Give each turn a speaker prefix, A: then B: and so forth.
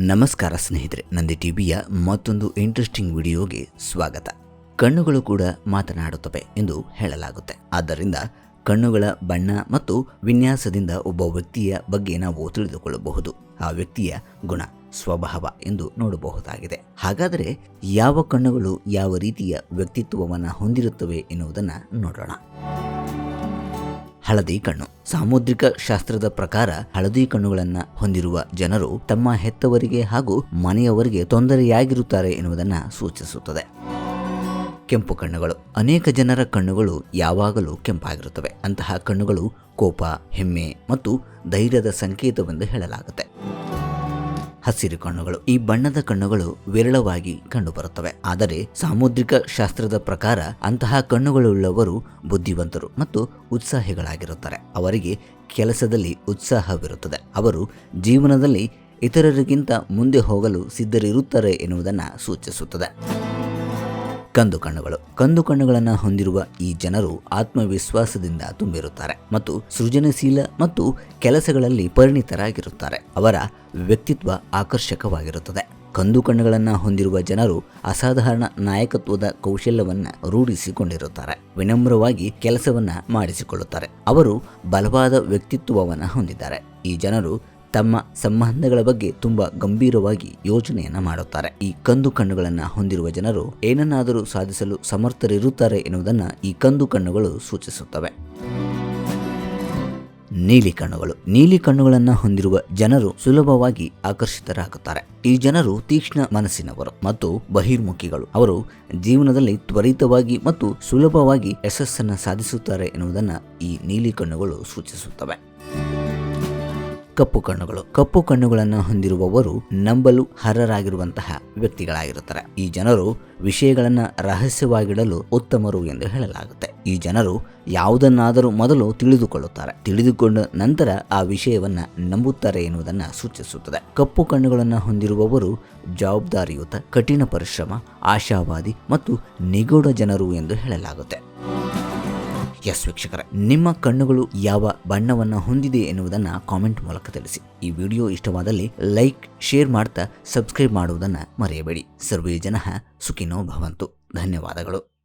A: ನಮಸ್ಕಾರ ಸ್ನೇಹಿತರೆ, ನಂದಿ ಟಿವಿಯ ಮತ್ತೊಂದು ಇಂಟ್ರೆಸ್ಟಿಂಗ್ ವಿಡಿಯೋಗೆ ಸ್ವಾಗತ. ಕಣ್ಣುಗಳು ಕೂಡ ಮಾತನಾಡುತ್ತವೆ ಎಂದು ಹೇಳಲಾಗುತ್ತೆ. ಆದ್ದರಿಂದ ಕಣ್ಣುಗಳ ಬಣ್ಣ ಮತ್ತು ವಿನ್ಯಾಸದಿಂದ ಒಬ್ಬ ವ್ಯಕ್ತಿಯ ಬಗ್ಗೆ ನಾವು ತಿಳಿದುಕೊಳ್ಳಬಹುದು. ಆ ವ್ಯಕ್ತಿಯ ಗುಣ, ಸ್ವಭಾವ ಎಂದು ನೋಡಬಹುದಾಗಿದೆ. ಹಾಗಾದರೆ ಯಾವ ಕಣ್ಣುಗಳು ಯಾವ ರೀತಿಯ ವ್ಯಕ್ತಿತ್ವವನ್ನು ಹೊಂದಿರುತ್ತವೆ ಎನ್ನುವುದನ್ನು ನೋಡೋಣ. ಹಳದಿ ಕಣ್ಣು. ಸಾಮುದ್ರಿಕ ಶಾಸ್ತ್ರದ ಪ್ರಕಾರ ಹಳದಿ ಕಣ್ಣುಗಳನ್ನು ಹೊಂದಿರುವ ಜನರು ತಮ್ಮ ಹೆತ್ತವರಿಗೆ ಹಾಗೂ ಮನೆಯವರಿಗೆ ತೊಂದರೆಯಾಗಿರುತ್ತಾರೆ ಎನ್ನುವುದನ್ನು ಸೂಚಿಸುತ್ತದೆ. ಕೆಂಪು ಕಣ್ಣುಗಳು. ಅನೇಕ ಜನರ ಕಣ್ಣುಗಳು ಯಾವಾಗಲೂ ಕೆಂಪಾಗಿರುತ್ತವೆ. ಅಂತಹ ಕಣ್ಣುಗಳು ಕೋಪ, ಹೆಮ್ಮೆ ಮತ್ತು ಧೈರ್ಯದ ಸಂಕೇತವೆಂದು ಹೇಳಲಾಗುತ್ತೆ. ಹಸಿರು ಕಣ್ಣುಗಳು. ಈ ಬಣ್ಣದ ಕಣ್ಣುಗಳು ವಿರಳವಾಗಿ ಕಂಡುಬರುತ್ತವೆ. ಆದರೆ ಸಾಮುದ್ರಿಕ ಶಾಸ್ತ್ರದ ಪ್ರಕಾರ ಅಂತಹ ಕಣ್ಣುಗಳುಳ್ಳವರು ಬುದ್ಧಿವಂತರು ಮತ್ತು ಉತ್ಸಾಹಿಗಳಾಗಿರುತ್ತಾರೆ. ಅವರಿಗೆ ಕೆಲಸದಲ್ಲಿ ಉತ್ಸಾಹವಿರುತ್ತದೆ. ಅವರು ಜೀವನದಲ್ಲಿ ಇತರರಿಗಿಂತ ಮುಂದೆ ಹೋಗಲು ಸಿದ್ಧರಿರುತ್ತಾರೆ ಎನ್ನುವುದನ್ನು ಸೂಚಿಸುತ್ತದೆ. ಕಂದು ಕಣ್ಣುಗಳು. ಕಂದು ಕಣ್ಣುಗಳನ್ನು ಹೊಂದಿರುವ ಈ ಜನರು ಆತ್ಮವಿಶ್ವಾಸದಿಂದ ತುಂಬಿರುತ್ತಾರೆ ಮತ್ತು ಸೃಜನಶೀಲ ಮತ್ತು ಕೆಲಸಗಳಲ್ಲಿ ಪರಿಣಿತರಾಗಿರುತ್ತಾರೆ. ಅವರ ವ್ಯಕ್ತಿತ್ವ ಆಕರ್ಷಕವಾಗಿರುತ್ತದೆ. ಕಂದು ಕಣ್ಣುಗಳನ್ನು ಹೊಂದಿರುವ ಜನರು ಅಸಾಧಾರಣ ನಾಯಕತ್ವದ ಕೌಶಲ್ಯವನ್ನು ರೂಢಿಸಿಕೊಂಡಿರುತ್ತಾರೆ. ವಿನಮ್ರವಾಗಿ ಕೆಲಸವನ್ನ ಮಾಡಿಸಿಕೊಳ್ಳುತ್ತಾರೆ. ಅವರು ಬಲವಾದ ವ್ಯಕ್ತಿತ್ವವನ್ನು ಹೊಂದಿದ್ದಾರೆ. ಈ ಜನರು ತಮ್ಮ ಸಂಬಂಧಗಳ ಬಗ್ಗೆ ತುಂಬಾ ಗಂಭೀರವಾಗಿ ಯೋಚನೆಯನ್ನ ಮಾಡುತ್ತಾರೆ. ಈ ಕಂದು ಕಣ್ಣುಗಳನ್ನ ಹೊಂದಿರುವ ಜನರು ಏನನ್ನಾದರೂ ಸಾಧಿಸಲು ಸಮರ್ಥರಿರುತ್ತಾರೆ ಎನ್ನುವುದನ್ನು ಈ ಕಂದು ಕಣ್ಣುಗಳು ಸೂಚಿಸುತ್ತವೆ. ನೀಲಿ ಕಣ್ಣುಗಳು. ನೀಲಿ ಕಣ್ಣುಗಳನ್ನು ಹೊಂದಿರುವ ಜನರು ಸುಲಭವಾಗಿ ಆಕರ್ಷಿತರಾಗುತ್ತಾರೆ. ಈ ಜನರು ತೀಕ್ಷ್ಣ ಮನಸ್ಸಿನವರು ಮತ್ತು ಬಹಿರ್ಮುಖಿಗಳು. ಅವರು ಜೀವನದಲ್ಲಿ ತ್ವರಿತವಾಗಿ ಮತ್ತು ಸುಲಭವಾಗಿ ಯಶಸ್ಸನ್ನು ಸಾಧಿಸುತ್ತಾರೆ ಎನ್ನುವುದನ್ನು ಈ ನೀಲಿ ಕಣ್ಣುಗಳು ಸೂಚಿಸುತ್ತವೆ. ಕಪ್ಪು ಕಣ್ಣುಗಳು. ಕಪ್ಪು ಕಣ್ಣುಗಳನ್ನು ಹೊಂದಿರುವವರು ನಂಬಲು ಹರರಾಗಿರುವಂತಹ ವ್ಯಕ್ತಿಗಳಾಗಿರುತ್ತಾರೆ. ಈ ಜನರು ವಿಷಯಗಳನ್ನು ರಹಸ್ಯವಾಗಿಡಲು ಉತ್ತಮರು ಎಂದು ಹೇಳಲಾಗುತ್ತೆ. ಈ ಜನರು ಯಾವುದನ್ನಾದರೂ ಮೊದಲು ತಿಳಿದುಕೊಳ್ಳುತ್ತಾರೆ. ತಿಳಿದುಕೊಂಡ ನಂತರ ಆ ವಿಷಯವನ್ನ ನಂಬುತ್ತಾರೆ ಎನ್ನುವುದನ್ನು ಸೂಚಿಸುತ್ತದೆ. ಕಪ್ಪು ಕಣ್ಣುಗಳನ್ನು ಹೊಂದಿರುವವರು ಜವಾಬ್ದಾರಿಯುತ, ಕಠಿಣ ಪರಿಶ್ರಮ, ಆಶಾವಾದಿ ಮತ್ತು ನಿಗೂಢ ಜನರು ಎಂದು ಹೇಳಲಾಗುತ್ತೆ. ಎಸ್ ವೀಕ್ಷಕರ, ನಿಮ್ಮ ಕಣ್ಣುಗಳು ಯಾವ ಬಣ್ಣವನ್ನು ಹೊಂದಿದೆ ಎನ್ನುವುದನ್ನು ಕಾಮೆಂಟ್ ಮೂಲಕ ತಿಳಿಸಿ. ಈ ವಿಡಿಯೋ ಇಷ್ಟವಾದಲ್ಲಿ ಲೈಕ್, ಶೇರ್ ಮಾಡ್ತಾ ಸಬ್ಸ್ಕ್ರೈಬ್ ಮಾಡುವುದನ್ನು ಮರೆಯಬೇಡಿ. ಸರ್ವೇ ಜನ ಸುಖಿನೋ ಭವಂತು. ಧನ್ಯವಾದಗಳು.